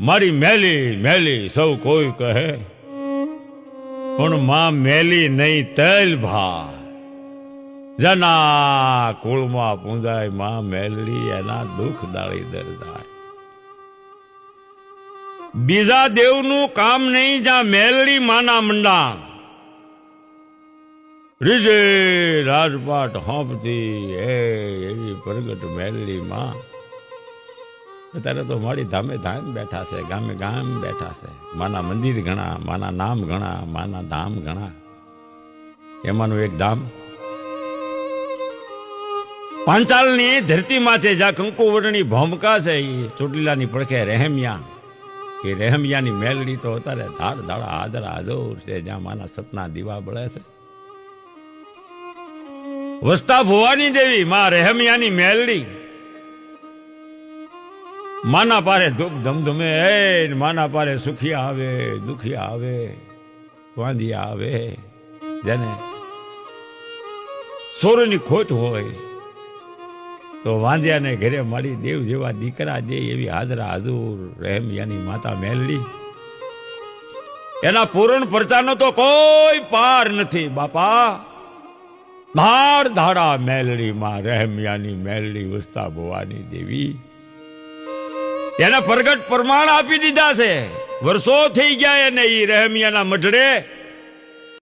મારી મેલી મેલી સૌ કોઈ કહે. પણ માં મેલી નહીં તેલ ભા જના કુળમાં પૂંજાયમાં મેલડી એના દુઃખ દાળી દરદાય. બીજા દેવનું કામ નહીં જ્યાં મેલડી માના મંડા રીજે રાજપાટ હોંપતી એ એવી પ્રગટ મેલડી માં. અત્યારે તો મારી ધામે ધામ બેઠા છે, ગામે ગામ બેઠા છે. માના મંદિર ઘણા, માના નામ ઘણા, માના ધામ ઘણા. એમાંનું એક ધામ પાંચાલની ધરતીમાં છે, જ્યાં કંકુવર્ણી ભોમકા છે, એ ચોટીલાની પડખે રહેમિયા. એ રહેમિયાની મેલડી તો અત્યારે ધાડ ધાડા હાજર હાજર છે, જ્યાં માના સતના દીવા બળે છે. વસ્તા ભુવાની દેવી, માં રહેમિયાની મેલડી. માના પારે દુઃખ ધમધમે એ માના પારે સુખિયા આવે દુખિયા આવે વાંધિયા આવે. જેને સોરની ખોટ હોય, તો વાંધ્યાને ઘરે મારી દેવ જેવા દીકરા દે એવી હાજરા હાજુર રહેમિયાની માતા મેલડી. એના પૂરણ પરચાનો તો કોઈ પાર નથી, બાપા. ધાર ધાડા મેલડી માં રહેમિયાની મેલડી વસ્તા ભવાની દેવી. એના પ્રગટ પ્રમાણ આપી દીધા છે. વર્ષો થઈ ગયા એને ઈ રહેમિયાના મઢડે